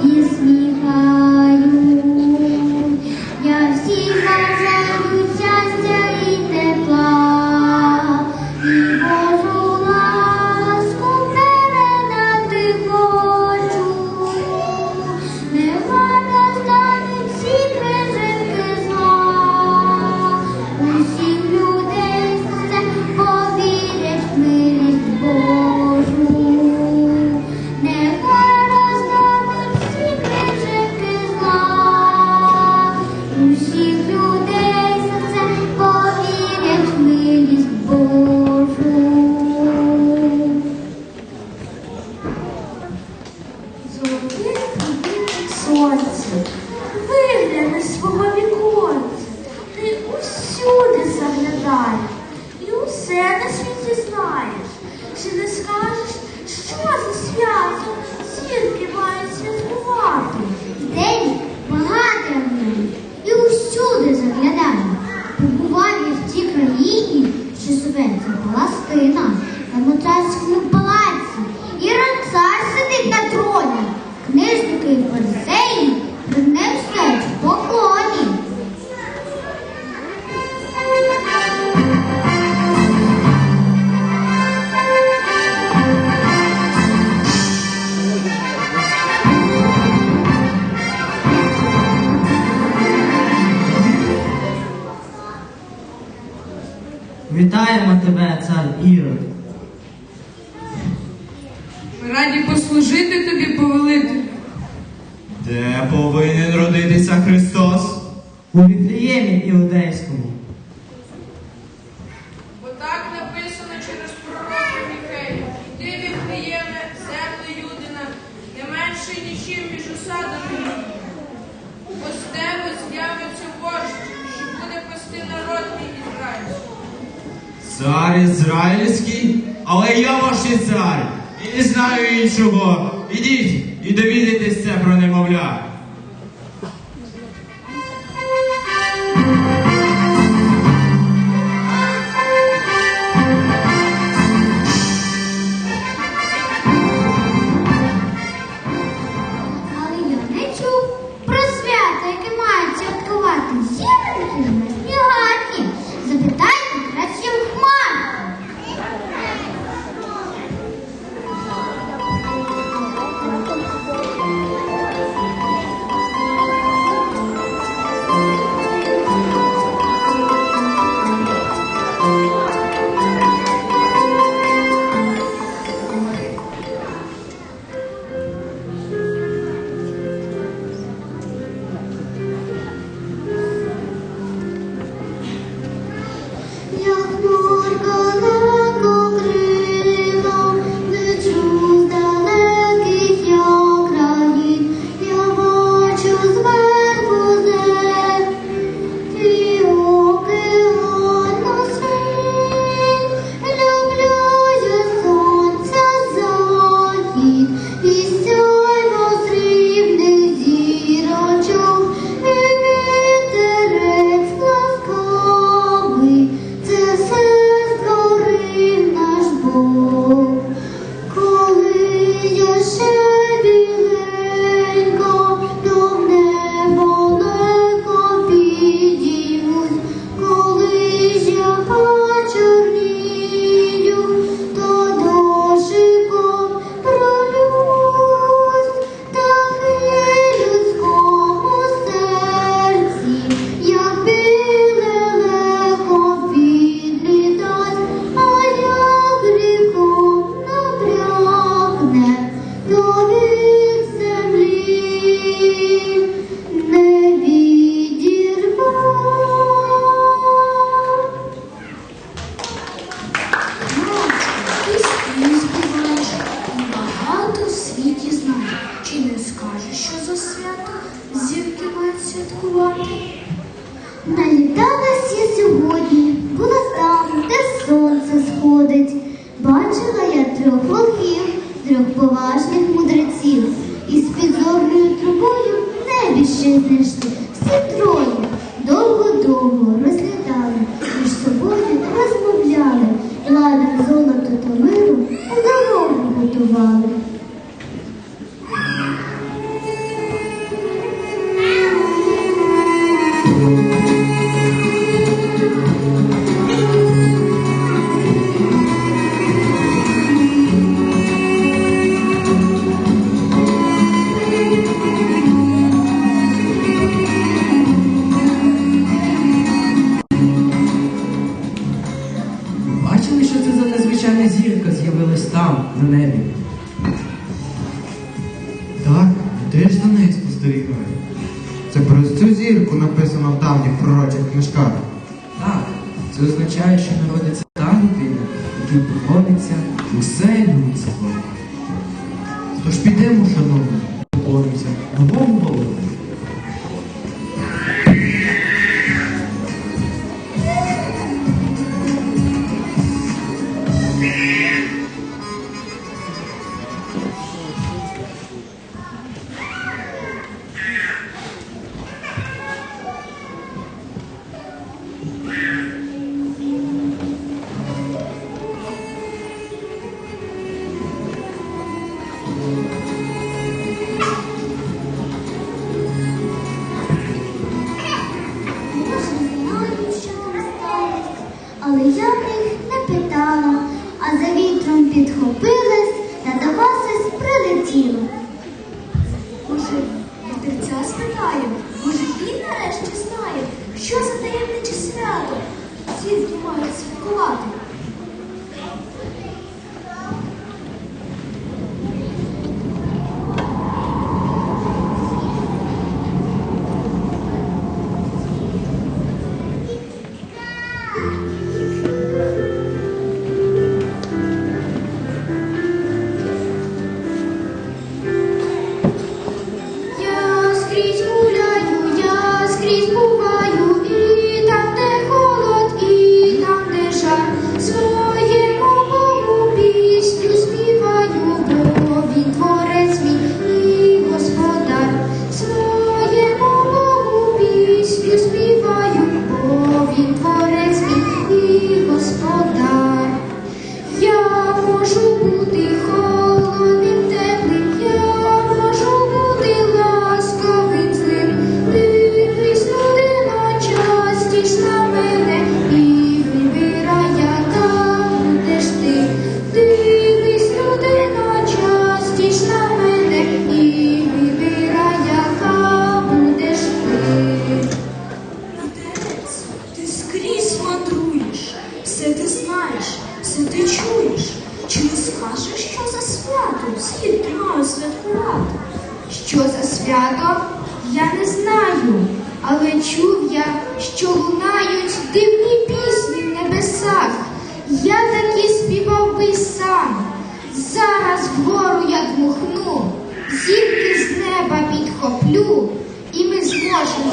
Yes, me. Золотих квітів сонце, вигляне свого віконця, ти усюди заглядаєш і усе на світі знаєш. Чи не скажеш, що за свято сітки мають святкувати? День багатимний і усюди заглядаємо. Побував в тій країні, що зветься Паластина. Вітаємо тебе, цар Ірод. Раді послужити тобі, повелити. Де повинен родитися Христос? У Вітліємі іудейському. Цар Ізраїльський, але я ваш цар, і не знаю іншого. Ідіть і довідайтесь це про немовля.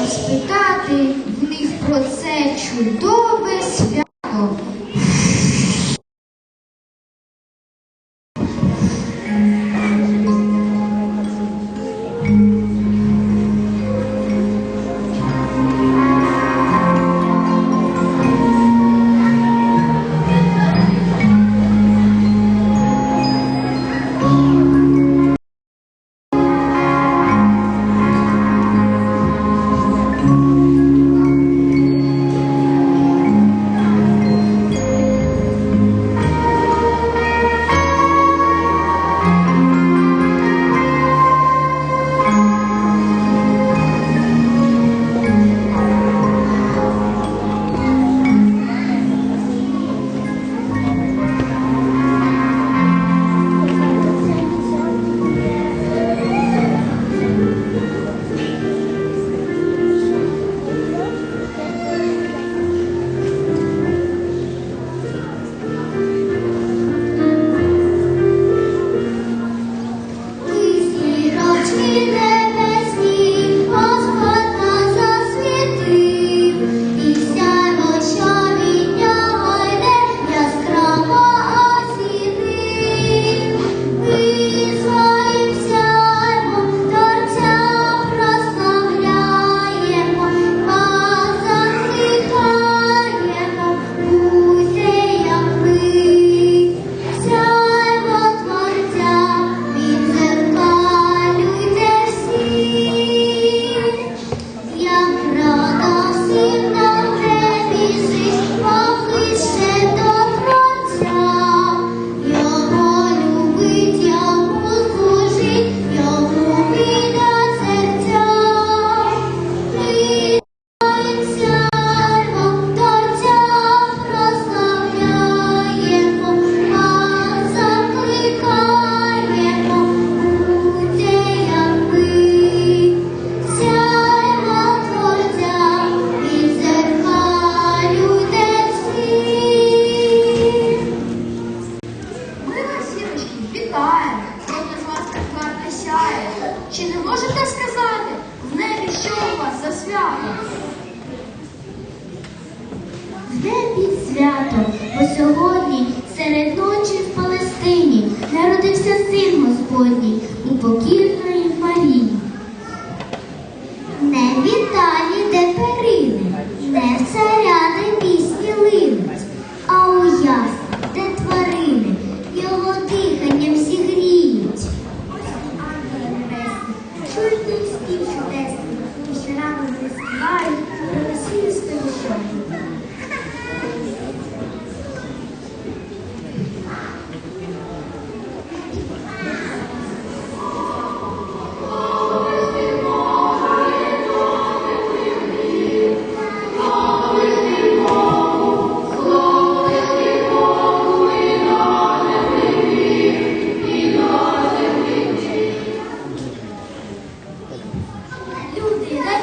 Спитати в них про це чудове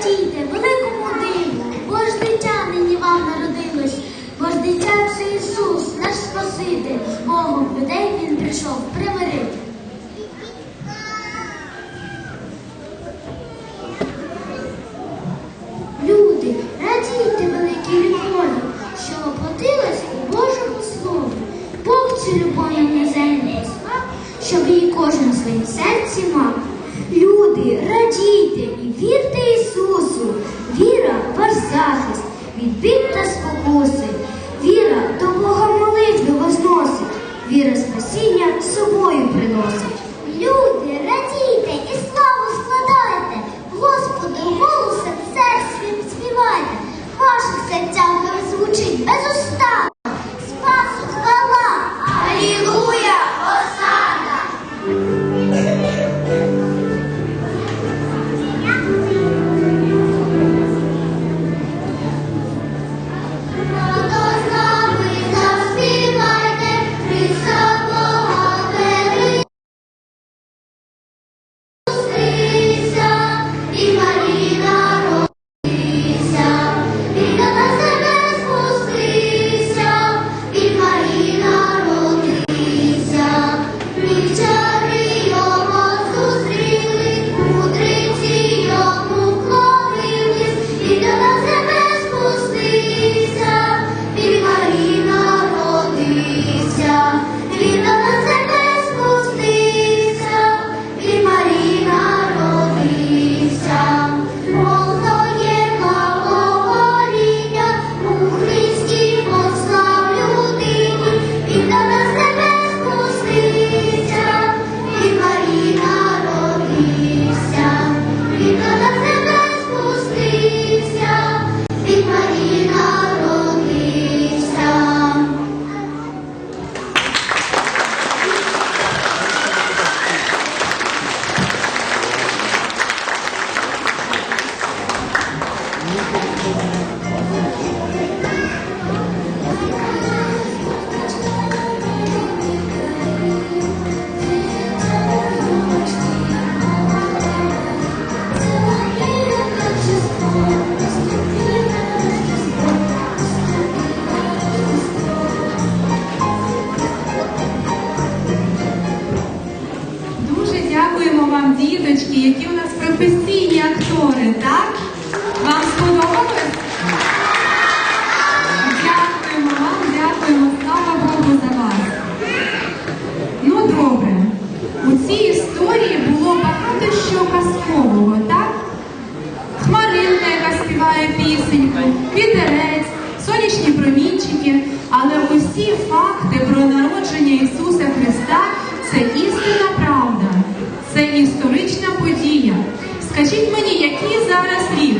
радійте, великому диву, бо ж дитя нині вам народилось, бо ж дитя це Ісус, наш Спаситель, Богом людей Він прийшов примирити. para si.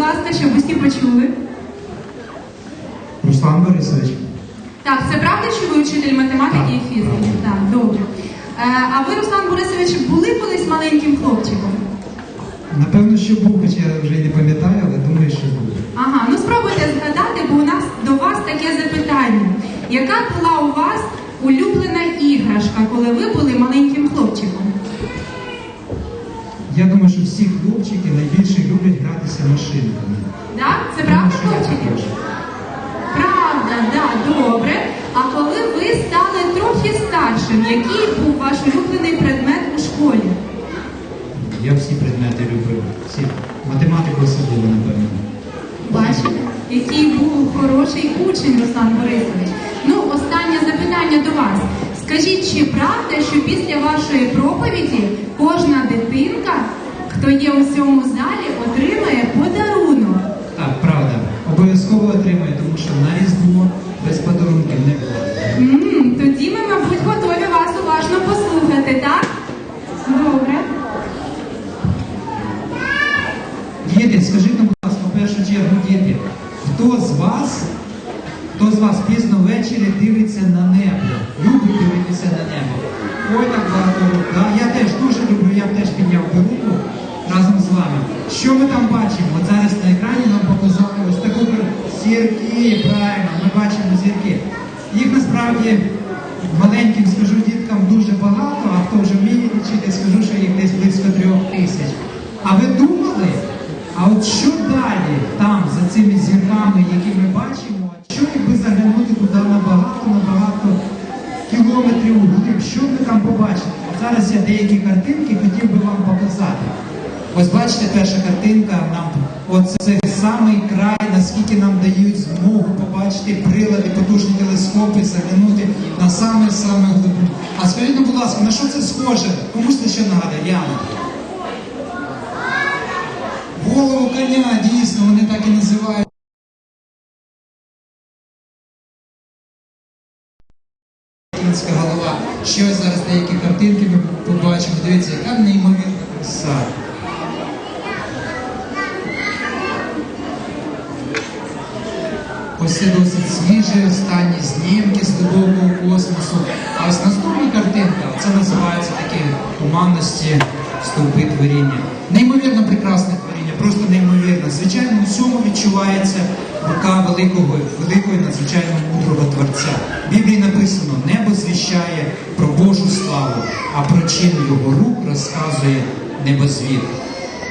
ласка, щоб усі почули. Руслан Борисович. Так, це правда, що ви вчитель математики так. і фізики? Так, так добре. Е, а ви, Руслан Борисович, були колись маленьким хлопчиком? Напевно, що був, хоча я вже не пам'ятаю, але думаю, що був. Ага, ну спробуйте згадати, бо у нас до вас таке запитання. Яка була у вас улюблена іграшка, коли ви були маленьким хлопчиком? Я думаю, що всі хлопчики найбільше гратися машинками. Так? Це правда, також. Правда, да, добре. А коли ви стали трохи старшим, який був ваш улюблений предмет у школі? Я всі предмети люблю. Всі. Математику особливо, напевно. Бачите, який був хороший учень Руслан Борисович. Ну, останнє запитання до вас. Скажіть, чи правда, що після вашої проповіді кожна дитинка, хто є у цьому залі, отримає подарунок? Так, правда. Обов'язково отримаю, тому що на Різдво без подарунків не було. м тоді ми, мабуть, готові вас уважно послухати, так? Добре. Діти, скажіть, будь ласка, в першу чергу, діти, хто з вас, хто з вас пізно ввечері дивиться на небо? Любить дивитися на небо? Ой, так багато рук. Да, я теж дуже люблю, я б теж підняв руку разом з вами. Що ми там бачимо? От зараз на екрані нам показали ось таку зірки, правильно, ми бачимо зірки. Їх насправді маленьким скажу діткам дуже багато, а хто вже вміє лічити, скажу, що їх десь близько трьох тисяч. А ви думали, а от що далі там, за цими зірками, які ми бачимо, що якби заглянути туди набагато, набагато кілометрів углиб, що ми там побачимо? Зараз я деякі картинки хотів би вам показати. Ось бачите, перша картинка нам оце самий край, наскільки нам дають змогу побачити прилади, потужні телескопи, заглянути на саме-саме глибину. А скажіть, нам, будь ласка, на що це схоже? Комусь це що нагадає, Яна? Голову коня, дійсно, вони так і називають. Кінська голова. Що зараз деякі картинки ми побачимо. Дивіться, яка неймовірна краса. Це досить свіжі, останні знімки з глибокого космосу. А ось наступна картинка, це називається такі туманності стовпи творіння. Неймовірно прекрасне творіння, просто неймовірно. Звичайно, у всьому відчувається рука великого, великого і надзвичайно мудрого Творця. В Біблії написано, небо звіщає про Божу славу, а про чин його рук розказує небозвід.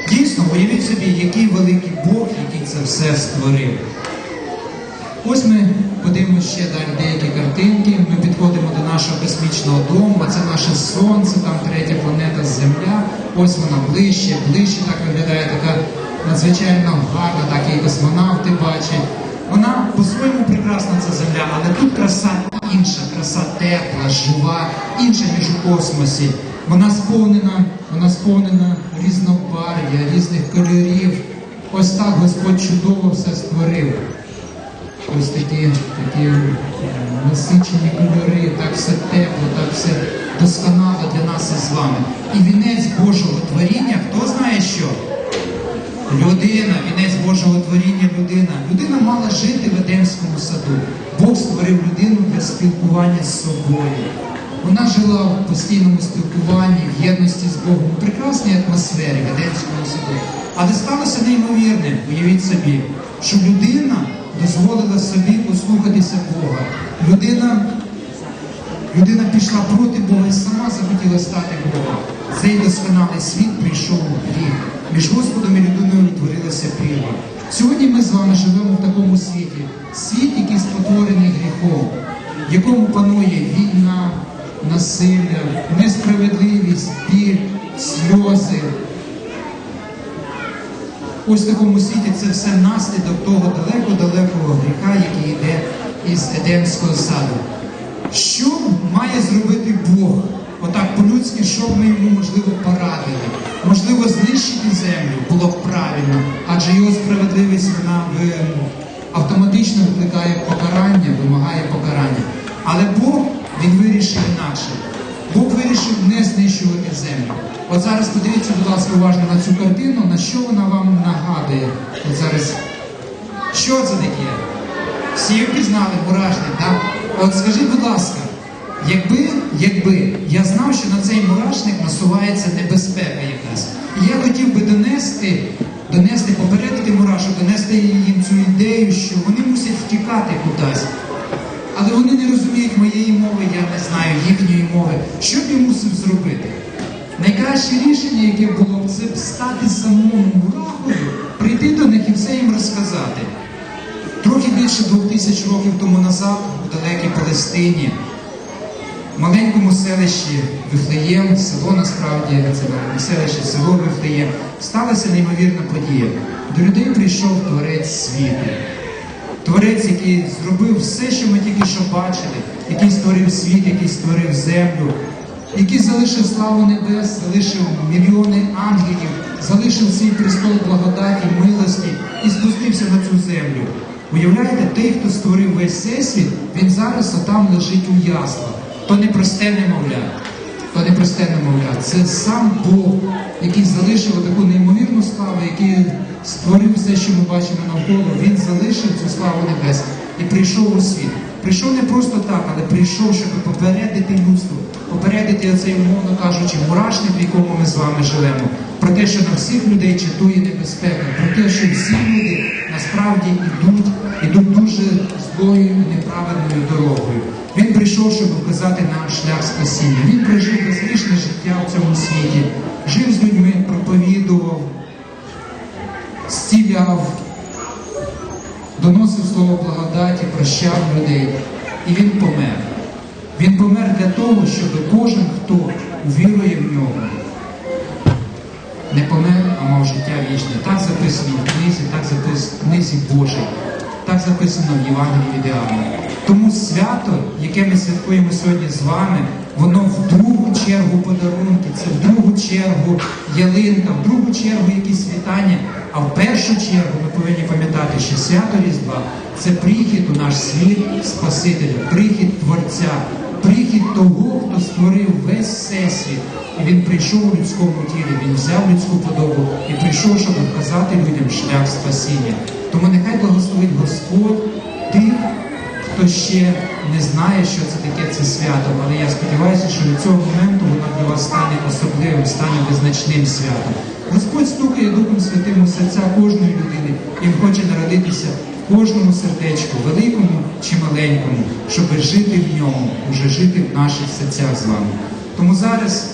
Дійсно, уявіть собі, який великий Бог, який це все створив. Ось ми подивимося ще далі деякі картинки. Ми підходимо до нашого космічного дому. Це наше сонце, там третя планета Земля. Ось вона ближче, ближче так виглядає така надзвичайно гарна, так і космонавти бачать. Вона по-своєму прекрасна ця земля, але тут краса інша, краса тепла, жива, інша ніж у космосі. Вона сповнена, вона сповнена різнобарв'я, різних кольорів. Ось так Господь чудово все створив. Ось такі, такі е, насичені кольори, так все тепло, так все досконало для нас із вами. І вінець Божого творіння, хто знає що? Людина, вінець Божого творіння людина. Людина мала жити в Едемському саду. Бог створив людину для спілкування з собою. Вона жила в постійному спілкуванні, в єдності з Богом, у прекрасній атмосфері в Едемському саду. Але сталося неймовірне, уявіть собі, що людина дозволила собі послухатися Бога. Людина, людина пішла проти Бога і сама захотіла стати Богом. Цей досконалий світ прийшов гріх. Між Господом і людиною утворилася прірва. Сьогодні ми з вами живемо в такому світі. Світ, який спотворений гріхом, в якому панує війна, насилля, несправедливість, біль, сльози. Ось в такому світі це все наслідок того далеко-далекого гріха, який йде із Едемського саду. Що має зробити Бог? Отак по-людськи, що б ми йому, можливо, порадили? Можливо, знищити землю було б правильно, адже його справедливість вона автоматично викликає покарання, вимагає покарання. Але Бог він вирішив інакше. Бог вирішив не знищувати землю. От зараз подивіться, будь ласка, уважно на цю картину, на що вона вам нагадує. От зараз. Що це таке? Всі впізнали мурашник, так? От скажіть, будь ласка, якби, якби я знав, що на цей мурашник насувається небезпека якась, і я хотів би донести, донести, попередити мурашок, донести їм цю ідею, що вони мусять втікати кудись. Але вони не розуміють моєї мови, я не знаю їхньої мови. Що б я мусив зробити? Найкраще рішення, яке було б, це стати самому мурахою, прийти до них і все їм розказати. Трохи більше двох тисяч років тому назад, у далекій Палестині, в маленькому селищі Вифлеєм, село насправді, це селище, село Вифлеєм, сталася неймовірна подія. До людей прийшов творець світу. Творець, який зробив все, що ми тільки що бачили, який створив світ, який створив землю, який залишив славу небес, залишив мільйони ангелів, залишив свій престол благодаті, милості і спустився на цю землю. Уявляєте, той, хто створив весь всесвіт, він зараз отам лежить у яслах. То не просте немовля, то не просте немовля. Це сам Бог, який залишив таку неймовірну славу, який створив все, що ми бачимо навколо. Він залишив цю славу небес і прийшов у світ. Прийшов не просто так, але прийшов, щоб попередити людство, попередити оцей, умовно кажучи, мурашник, в якому ми з вами живемо, про те, що на всіх людей чатує небезпека, про те, що всі люди насправді йдуть, ідуть дуже злою і неправильною дорогою. Він прийшов, щоб вказати нам шлях спасіння. Він прожив безгрішне життя в цьому світі, жив з людьми, проповідував, зціляв, доносив слово благодаті, прощав людей. І він помер. Він помер для того, щоб кожен, хто вірує в нього, не помер, а мав життя вічне. Так записано в книзі, так записано в книзі Божій, так записано в Євангелії від Іоанна. Тому свято, яке ми святкуємо сьогодні з вами, воно в другу чергу подарунки, це в другу чергу ялинка, в другу чергу якісь вітання. А в першу чергу ми повинні пам'ятати, що свято Різдва це прихід у наш світ Спасителя, прихід Творця, прихід того, хто створив весь всесвіт. І він прийшов у людському тілі, він взяв людську подобу і прийшов, щоб вказати людям шлях спасіння. Тому нехай благословить Господь тих, хто ще не знає, що це таке це свято. Але я сподіваюся, що від цього моменту воно для вас стане особливим, стане визначним святом. Господь стукає Духом Святим у серця кожної людини і хоче народитися в кожному сердечку, великому чи маленькому, щоб жити в ньому, уже жити в наших серцях з вами. Тому зараз